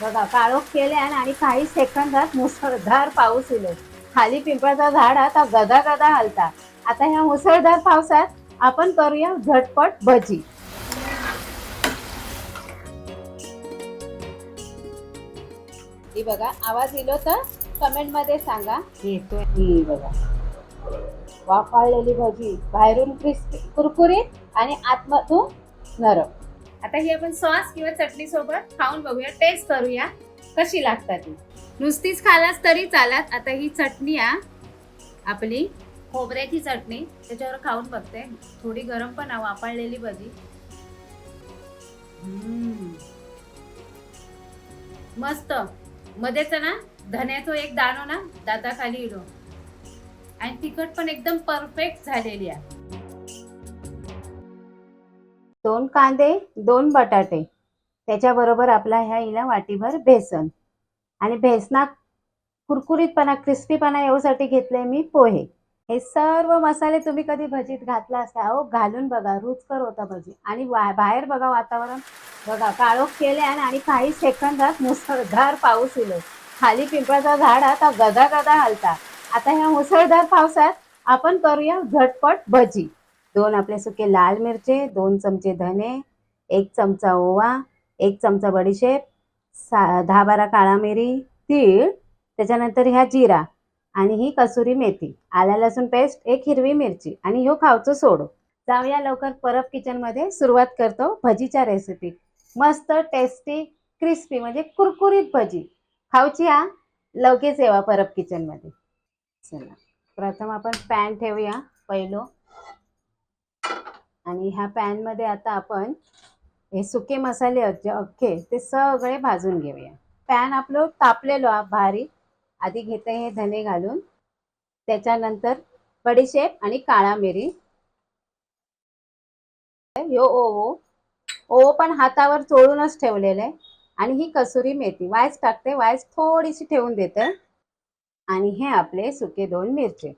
बघा काळोख केले आणि काही सेकंदात मुसळधार पाऊस येलो खाली पिंपळाचा झाड आता गदा गदा हलता आता ह्या मुसळधार पावसात आपण करूया झटपट भजी. ही बघा आवाज येलो तर कमेंटमध्ये सांगा. येतोय. ही बघा. वाफाळलेली भजी बाहेरून क्रिस्पी कुरकुरीत आणि आतमधून नरम. आता ही आपण सॉस किंवा चटणी सोबत खाऊन बघूया. टेस्ट करूया. कशी लागतात ती नुसतीच खालास तरी चालत. आता ही चटणी आ आपली खोबऱ्याची चटणी. त्याच्यावर खाऊन बघते. थोडी गरम पण आ वापरलेली भजी हम्म. मस्त. मध्येच ना धन्याचं एक दाणो ना दाताखाली इडो. आणि तिखट पण एकदम परफेक्ट झालेली आहे दोन कांदे दोन बटाटे. त्याच्याबरोबर आपला ह्या हिला वाटीभर बेसन. आणि बेसनात कुरकुरीतपणा क्रिस्पीपणा येऊसाठी घेतले मी पोहे. हे सर्व मसाले तुम्ही कधी भजीत घातला असता? अहो घालून बघा. रुचकर होता भजी. आणि वा- बाहेर बघा वातावरण. बघा काळोख केले आणि काही सेकंदात मुसळधार पाऊस येलो खाली पिंपळाचा झाड आता गदा गदा हलता. आता ह्या मुसळधार पावसात आपण करूया झटपट भजी. दोन आपले सुके लाल मिरचे दोन चमचे धने एक चमचा ओवा एक चमचा बडीशेप सा दहा बारा काळा मिरी तीळ त्याच्यानंतर ह्या जिरा आणि ही कसुरी मेथी. आला लसूण पेस्ट एक हिरवी मिरची आणि ह्यो खावचं सोडो. जाऊया लवकर परब किचनमध्ये सुरुवात करतो भजीच्या रेसिपी मस्त टेस्टी क्रिस्पी म्हणजे कुरकुरीत भजी. खाऊची हा? लवकेच येवा परब किचनमध्ये चला. प्रथम आपण पॅन ठेवूया पहिलो आणि ह्या पॅनमध्ये आता आपण हे सुके मसाले जे अख्खे ते सगळे भाजून घेऊया. पॅन आपलं तापलेलो भारी आधी घेते हे धने घालून. त्याच्यानंतर बडीशेप आणि काळा मिरी. यो ओवो ओवो पण हातावर चोळूनच ठेवलेलं आहे. आणि ही कसुरी मेथी. वायच टाकते वायस थोडीशी ठेवून देते. आणि हे आपले सुके दोन मिरचे.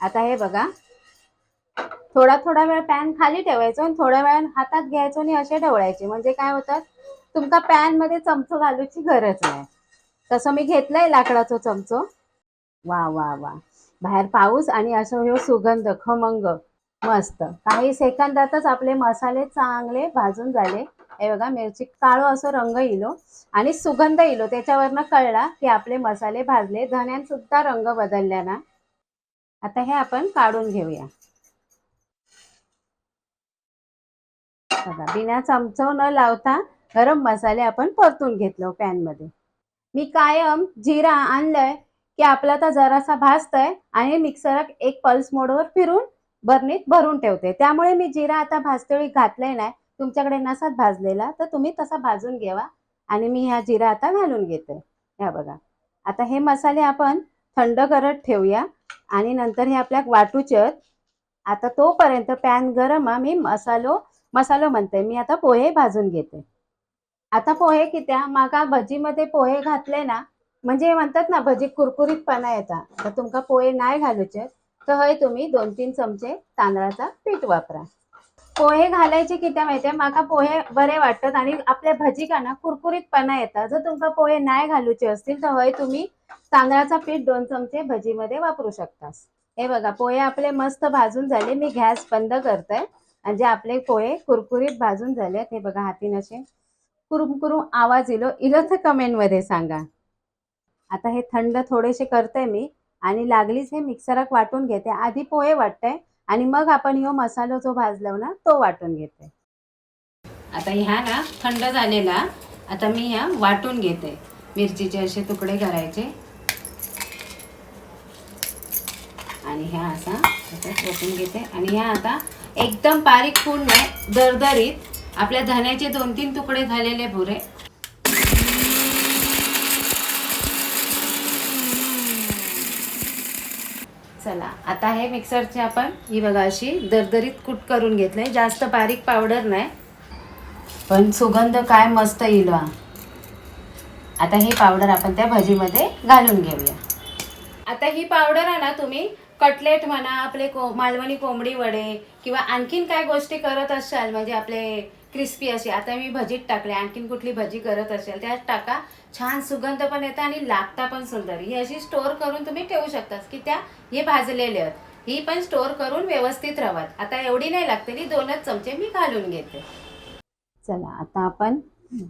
आता हे बघा. थोडा थोडा वेळ पॅन खाली ठेवायचो आणि थोड्या वेळ हातात घ्यायचो आणि असे ढवळायचे. म्हणजे काय होतात तुमका पॅनमध्ये चमचो घालूची गरज नाही. तसं मी घेतलंय लाकडाचो चमचो. वा वा वा. बाहेर पाऊस आणि असं हो सुगंध खमंग. मस्त. काही सेकंदातच आपले मसाले चांगले भाजून झाले. हे बघा मिरची काळो असं रंग इलो आणि सुगंध इलो. त्याच्यावरनं कळला की आपले मसाले भाजले. धण्यान सुद्धा रंग बदलल्या ना आता हे आपण काढून घेऊया. बघा बिना चमचव न लावता गरम मसाले आपण परतून घेतलो हो पॅनमध्ये मी कायम जिरा आणलंय की आपला तर जरासा भाजतंय आणि मिक्सर एक पल्स मोडवर फिरून बरणीत भरून ठेवते. त्यामुळे मी जिरा आता भाजतेवेळी घातलंय नाही. तुमच्याकडे नसात भाजलेला तर तुम्ही तसा भाजून घ्यावा आणि मी ह्या जिरा आता घालून घेते. ह्या बघा. आता हे मसाले आपण थंड करत ठेवूया आणि नंतर हे आपल्या वाटूचे आता तोपर्यंत पॅन गरम हा मी मसालो मसालो म्हणते मी आता पोहे भाजून घेते. आता पोहे कित्या? माका भजीमध्ये पोहे घातले ना म्हणजे म्हणतात ना भजी कुरकुरीतपणा येता. तर तुमका पोहे नाही घालूचे तर हय तुम्ही दोन तीन चमचे तांदळाचा पीठ वापरा. पोहे घालायचे कित्या माहितीये? माका पोहे बरे वाटतात आणि आपल्या भजी ना कुरकुरीतपणा येतात जर तुमका पोहे नाही घालूचे असतील तर हय तुम्ही तांदळाचा पीठ दोन चमचे भजीमध्ये वापरू शकतास. हे बघा पोहे आपले मस्त भाजून झाले मी गॅस बंद करते. जे आपले पोहे कुरकुरीत भाजून झालेत हे बघा हातीन असे. कुरुम कुरुम आवाज इलो इलो तर कमेंटमध्ये सांगा. आता हे थंड थोडेसे करते मी आणि लागलीच हे मिक्सरात वाटून घेते. आधी पोहे वाटते आणि मग आपण यो मसालो जो भाजलो ना तो वाटून घेते. आता ह्या ना थंड झालेला आता मी ह्या वाटून घेते. मिरचीचे असे तुकडे करायचे. आणि ह्या असा वाटून घेते. आणि ह्या आता एकदम बारीक पूर्ण आहे दरदरीत. आपल्या धण्याचे दोन तीन तुकडे झालेले भुरे चला आता हे मिक्सरचे आपण ही बघा अशी दरदरीत कूट करून घेतले जास्त बारीक पावडर नाही. पण सुगंध काय मस्त येईल आता ही पावडर आपण त्या भजीमध्ये घालून घेऊया. आता ही पावडर आहे ना तुम्ही. कटलेट म्हणा आपले को मालवणी कोंबडी वडे किंवा आणखीन काय गोष्टी करत असाल म्हणजे आपले क्रिस्पी अशी आता मी भजीत टाकले आणखीन कुठली भजी करत असेल त्यात टाका. छान सुगंध पण येतं आणि लागता पण सुंदर. ही अशी स्टोअर करून तुम्ही ठेवू शकतास की त्या हे भाजलेले आहेत. ही पण स्टोअर करून व्यवस्थित राहत आता एवढी नाही लागते दोनच चमचे मी घालून घेते. चला आता आपण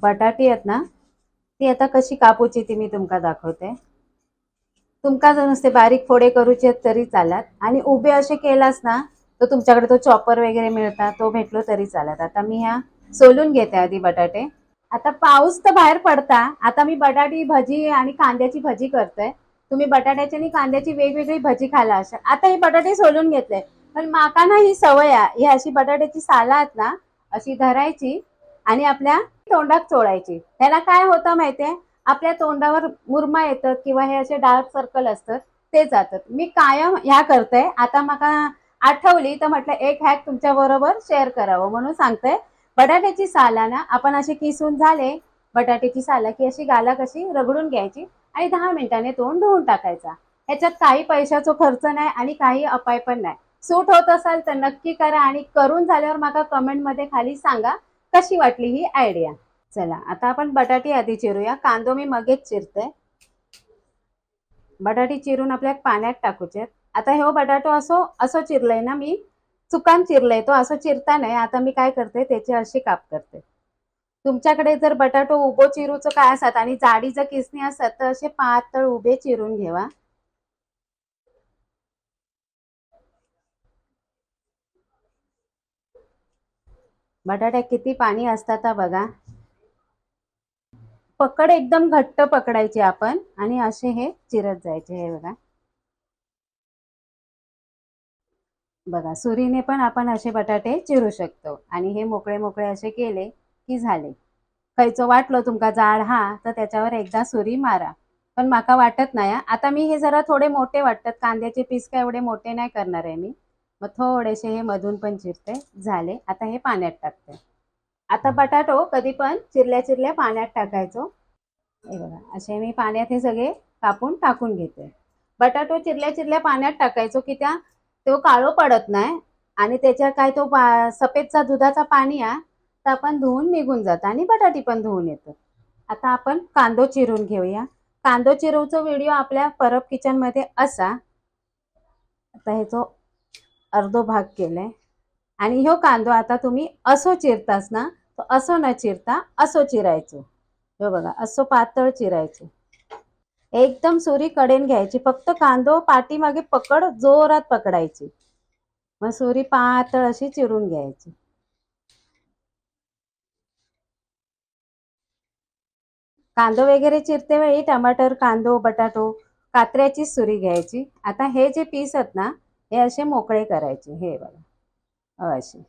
बटाटी आहेत ना ती आता कशी कापूची ती मी तुमका दाखवते. तुमका जर नुसते बारीक फोडे करूचे तरी चालत. आणि उभे असे केलास ना तर तुमच्याकडे तो चॉपर वगैरे मिळतात तो भेटलो तरी चालत. आता मी ह्या सोलून घेते आधी बटाटे. आता पाऊस तर बाहेर पडता. आता मी बटाटी भजी आणि कांद्याची भजी करते. तुम्ही बटाट्याची आणि कांद्याची वेगवेगळी भजी खाला अशा. आता हे बटाटे सोलून घेतले. पण माका ना ही सवय आहे. ही अशी बटाट्याची साला आहेत ना अशी धरायची आणि आपल्या तोंडात चोळायची. ह्याला काय होतं माहितीये? आपल्या तोंडावर मुरमा येतात किंवा हे असे डार्क सर्कल असतात ते जातात मी कायम ह्या करते. आता मला आठवली तर म्हटलं एक हॅक तुमच्या बरोबर शेअर करावं म्हणून सांगते. बटाट्याची साला ना आपण असे किसून झाले बटाट्याची साला की अशी गाला कशी रगडून घ्यायची आणि दहा मिनिटाने तोंड धुवून टाकायचा. ह्याच्यात काही पैशाचा खर्च नाही आणि काही अपाय पण नाही. सूट होत असाल तर नक्की करा आणि करून झाल्यावर मला कमेंटमध्ये खाली सांगा कशी वाटली ही आयडिया चला आता आपण बटाटी आधी चिरूया. कांदो मी मगेच चिरते. बटाटी चिरून आपल्या पाण्यात टाकूचे आता हे हो बटाटो असो असं चिरलंय ना मी. चुकान चिरलंय तो असं चिरता नाही. आता मी काय करते त्याची अशी काप करते. तुमच्याकडे जर बटाटो उभो चिरूचं काय असतात आणि जाडी जर किसणी असतात तर असे पातळ उभे चिरून घेवा. बटाट्यात किती पाणी असतात बघा. पकड एकदम घट्ट पकडायची आपण आणि असे हे चिरत जायचे हे बघा. बघा सुरीने पण आपण असे बटाटे चिरू शकतो. आणि हे मोकळे मोकळे असे केले की झाले. खायचं वाटलं तुमका जाड हा तर त्याच्यावर एकदा सुरी मारा. पण माका वाटत नाही आता मी हे जरा थोडे मोठे वाटतात. कांद्याचे पीस काय एवढे मोठे नाही करणार आहे मी. मग थोडेसे हे मधून पण चिरते. झाले. आता हे पाण्यात टाकते. आता बटाटो कधी पण चिरल्या चिरल्या पाण्यात टाकायचो. हे बघा असे मी पाण्यात हे सगळे कापून टाकून घेते. बटाटो चिरल्या चिरल्या पाण्यात टाकायचो की त्या तो काळो पडत नाही आणि त्याच्या काय तो सफेदचा दुधाचा पाणी आहे तर आपण धुवून निघून जातं आणि बटाटी पण धुवून येतं. आता आपण कांदो चिरून घेऊया. कांदो चिरवचा व्हिडिओ आपल्या परब किचनमध्ये असा. आता ह्याचो अर्धो भाग केलाय. आणि ह्यो कांदो आता तुम्ही असो चिरतास ना तो असो न चिरता असो चिरायचो. हे बघा असो पातळ चिरायचो. एकदम सुरी कडेन घ्यायची फक्त कांदो पाठीमागे पकड जोरात पकडायची. मग सुरी पातळ अशी चिरून घ्यायची. कांदो वगैरे चिरते वेळी टमाटर कांदो बटाटो कात्र्याची सुरी घ्यायची. आता हे जे पीस आहेत ना हे असे मोकळे करायचे हे बघा. असे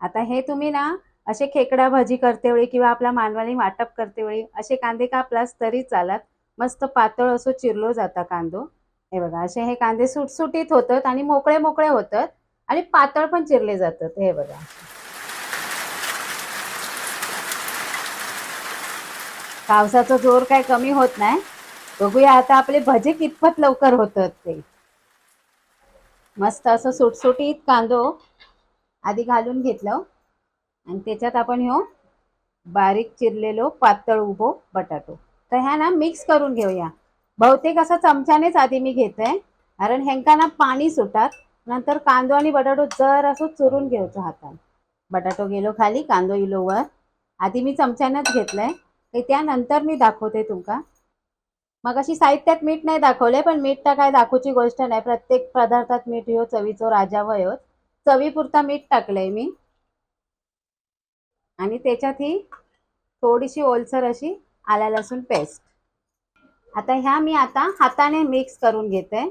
आता हे तुम्ही ना असे खेकडा भाजी करते वेळी किंवा आपल्या मानवानी वाटप करते वेळी असे कांदे कापलास तरी चालत. मस्त पातळ असो चिरलो जाता कांदो. हे बघा असे हे कांदे सुटसुटीत होतात आणि मोकळे मोकळे होतात आणि पातळ पण चिरले जातात. हे बघा. पावसाचा जोर काय कमी होत नाही. बघूया आता आपले भजे कितपत लवकर होतात ते. मस्त असं सुटसुटीत कांदो आधी घालून घेतलं. आणि त्याच्यात आपण ह्यो बारीक चिरलेलो पातळ उभो बटाटो. तर ह्या ना मिक्स करून घेऊया. बहुतेक असं चमच्यानेच आधी मी घेते. कारण ह्यांका ना पाणी सुटात. नंतर कांदो आणि बटाटो जर असं चुरून घ्यायचो हातात बटाटो गेलो खाली कांदो इलो वर. आधी मी चमच्यानंच घेतलंय. ते त्यानंतर मी दाखवते तुमका. मग अशी साहित्यात मीठ नाही दाखवले पण मीठ तर काय दाखवची गोष्ट नाही. प्रत्येक पदार्थात मीठ हो चवीचो राजा वयोच चवीपुरता मीठ टाकलंय मी. आणि त्याच्यात ही थोडीशी ओलसर अशी आला लसूण पेस्ट आता ह्या मी आता हाताने मिक्स करून घेते.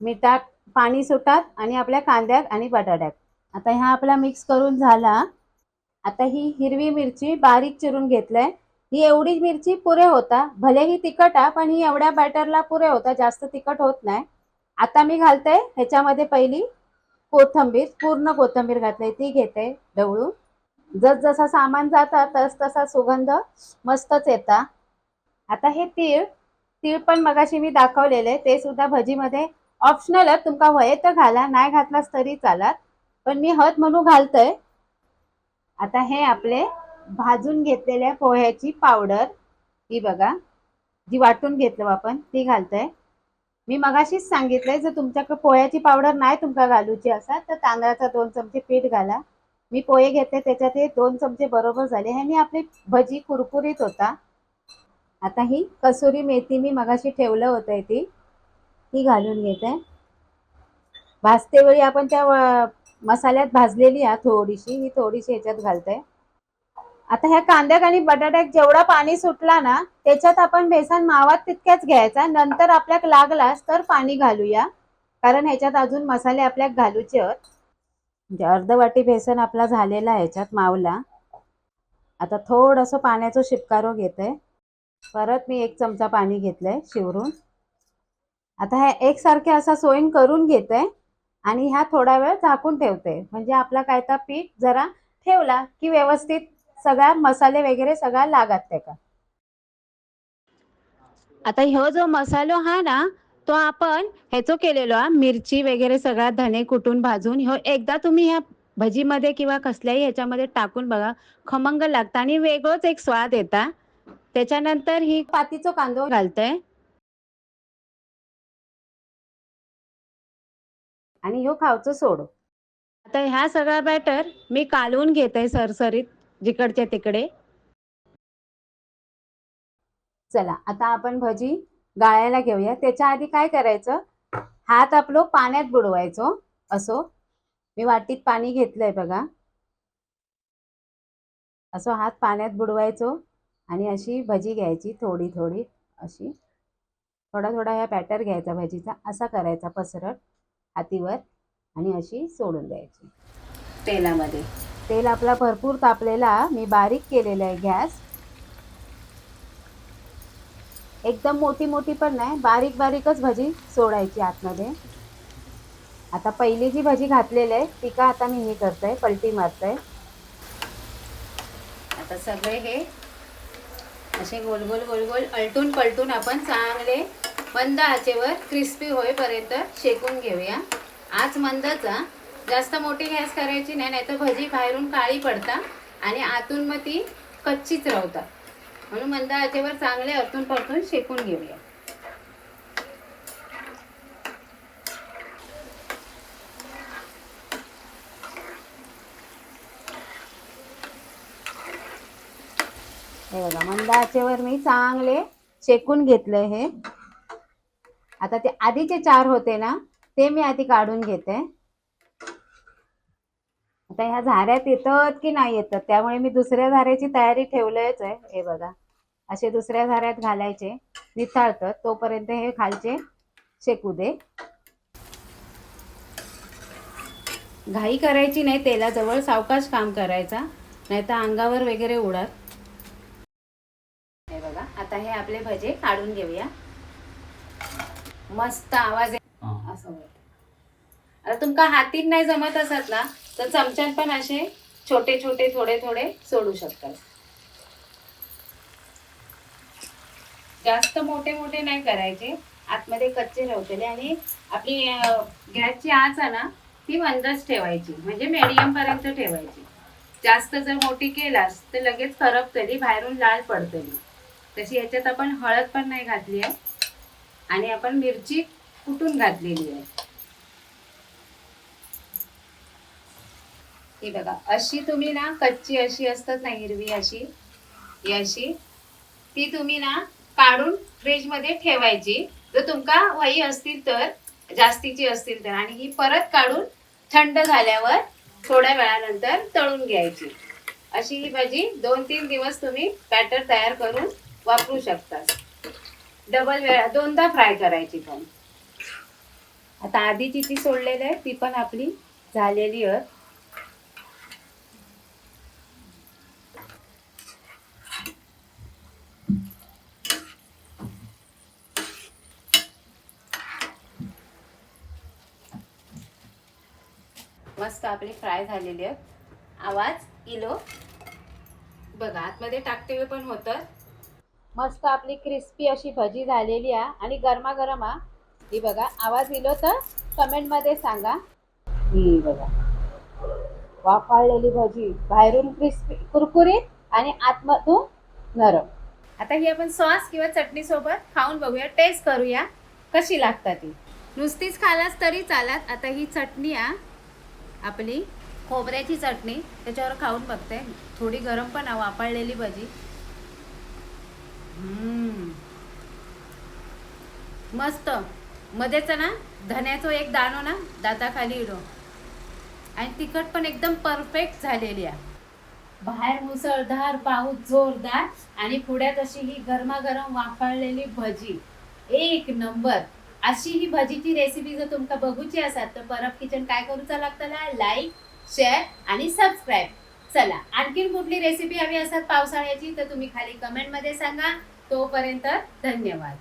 मिठात पाणी सुटात आणि आपल्या कांद्यात आणि बटाट्यात. आता ह्या आपला मिक्स करून झाला. आता ही हिरवी मिरची बारीक चिरून घेतलंय. ही एवढी मिरची पुरे होता. भले ही तिखट आहे पण ही एवढ्या बॅटरला पुरे होता. जास्त तिखट होत नाही. आता मी घालते ह्याच्यामध्ये पहिली कोथंबीर पूर्ण कोथंबीर घातली ती घेते ढवळून. जस जसा सामान जाता तस तसा सुगंध मस्तच येता. आता हे तीळ तीळ पण मगाशी मी दाखवलेले ते सुद्धा भजीमध्ये ऑप्शनल तुमका वय तर घाला नाही घातलास तरी चालत. पण मी हत म्हणून घालतोय. आता हे आपले भाजून घेतलेल्या पोह्याची पावडर ही बघा जी वाटून घेतलं आपण ती घालतंय. मी मगाशीच सांगितलंय जर तुमच्याकडे पोह्याची पावडर नाही तुमका घालूची असा तर तांदळाचा दोन चमचे पीठ घाला. मी पोहे घेतले त्याच्यात हे दोन चमचे बरोबर झाले. आणि आपली भजी कुरकुरीत होता. आता ही कसुरी मेथी मी मगाशी ठेवलं होतं ती ती घालून घेते. भाजतेवेळी आपण त्या मसाल्यात भाजलेली आहे थोडीशी ही थोडीशी ह्याच्यात घालते. आता ह्या कांद्यात आणि बटाट्यात जेवढा पाणी सुटला ना त्याच्यात आपण बेसन मावा तितक्याच घ्यायचा. नंतर आपल्याक लागलास तर पाणी घालूया. कारण ह्याच्यात अजून मसाले आपल्याक घालूचे आहेत. म्हणजे अर्ध वाटी बेसन आपला झालेला ह्याच्यात मावला. आता थोडंसं पाण्याचं शिपकारो घेते परत मी एक चमचा पाणी घेतलंय शिवरून. आता ह्या एकसारखे असा सोयीन करून घेते आणि ह्या थोडा वेळ झाकून ठेवते म्हणजे आपला काय तर पीठ जरा ठेवला की व्यवस्थित सगळ्या मसाले वगैरे सगळा लागत त्याका आता ह्यो जो मसालो हा ना तो आपण ह्याचो केलेलो हा मिरची वगैरे सगळा धने कुटून भाजून ह्यो एकदा तुम्ही ह्या भजीमध्ये किंवा कसल्याही ह्याच्यामध्ये टाकून बघा खमंग लागतं आणि वेगळंच एक स्वाद येता त्याच्यानंतर ही पातीचो कांदो घालते आणि ह्यो खावचो सोड. आता ह्या सगळा बॅटर मी कालवून घेते सरसरीत. जिकडच्या तिकडे. चला आता आपण भजी गाळायला घेऊया. त्याच्या आधी काय करायचं? हात आपलो पाण्यात बुडवायचो. असो. मी वाटीत पाणी घेतलंय बघा. असं हात पाण्यात बुडवायचो आणि अशी भजी घ्यायची थोडी थोडी. अशी. थोडा थोडा ह्या बॅटर घ्यायचा भजीचा. असा करायचा पसरट हातीवर आणि अशी सोडून द्यायची. तेलामध्ये. तेल आपला भरपूर तापलेला मी बारीक केलेला आहे गॅस. एकदम मोठी मोठी पण नाही बारीक बारीकच भजी सोडायची आतमध्ये. आता पहिली जी भजी घातलेली आहे ती का आता मी हे करतोय पलटी मारतोय. आता सगळे हे असे गोल गोल गोल गोल अलटून पलटून आपण चांगले मंद आचेवर क्रिस्पी होईपर्यंत शेकून घेऊया. आज मंदचा जास्त मोठी गॅस करायची नाही नाहीतर भजी बाहेरून काळी पडतात आणि आतून मग ती कच्चीच राहतात. म्हणून मंद आचेवर चांगले अर्थून परतून शेकून घेऊया. हे बघा मंद आचेवर मी चांगले शेकून घेतलं हे. आता ते आधीचे चार होते ना ते मी आधी काढून घेते. आता ह्या झाऱ्यात येतात की नाही येतात? त्यामुळे मी दुसऱ्या झाऱ्याची तयारी ठेवलंयच आहे. हे बघा. असे दुसऱ्या झाऱ्यात घालायचे. निथाळतात तोपर्यंत हे खालचे शेकू दे. घाई करायची नाही. तेलाजवळ सावकाश काम करायचा. नाही तर अंगावर वगैरे उडत हे बघा. आता हे आपले भजे काढून घेऊया. मस्त आवाज आहे असं आता तुमका हातीत नाही जमत असत ना? तर चमच्यात पण असे छोटे छोटे थोडे थोडे सोडू शकतात. जास्त मोठे मोठे नाही करायचे. आतमध्ये कच्चे राहतले आणि आपली गॅसची आच आहे ना ती मंदच ठेवायची. म्हणजे मीडियम पर्यंत ठेवायची. जास्त जर मोठी केलास तर लगेच करपतली बाहेरून लाल पडतली तशी याच्यात आपण हळद पण नाही घातली आहे. आणि आपण मिरची कुटून घातलेली आहे? ही बघा अशी तुम्ही ना कच्ची अशी असतात ना हिरवी अशी ही अशी ती तुम्ही ना काढून फ्रीजमध्ये ठेवायची. जर तुमका वही असतील तर जास्तीची असतील तर आणि ही परत काढून थंड झाल्यावर थोड्या वेळानंतर तळून घ्यायची. अशी ही भाजी दोन तीन दिवस तुम्ही बॅटर तयार करून वापरू शकता डबल वेळा दोनदा फ्राय करायची पण. आता आधीची ती सोडलेली आहे ती पण आपली झालेली आहे मस्त आपली फ्राय झालेली आहेत. आवाज इलो. बघा आतमध्ये टाकते पण होतं. मस्त आपली क्रिस्पी अशी भजी झालेली आहे आणि गरमागरम हा ही बघा आवाज इलो तर कमेंटमध्ये सांगा. ही बघा. वाफाळलेली भजी बाहेरून क्रिस्पी कुरकुरीत आणि आतमधून नरम. आता ही आपण सॉस किंवा चटणी सोबत खाऊन बघूया टेस्ट करूया. कशी लागतात ती नुसतीच खालास तरी चालात. आता ही चटणी आ आपली खोबऱ्याची चटणी त्याच्यावर खाऊन बघते. थोडी गरम पण वापरलेली भजी. मस्त. मध्येच ना धन्याचो एक दाणो ना दाताखाली इडो. आणि तिखट पण एकदम परफेक्ट झालेली आहे. बाहेर मुसळधार पाऊस जोरदार आणि पुढ्यात अशी ही गरमागरम वापरलेली भजी. एक नंबर. अशी ही भजीची रेसिपी जर तुमका बघूची असात तर परब किचन काय करूचा लागतला? लाईक शेअर आणि सबस्क्राईब चला आणखीन कुठली रेसिपी हवी असतात पावसाळ्याची तर तुम्ही खाली कमेंटमध्ये सांगा. तोपर्यंत धन्यवाद.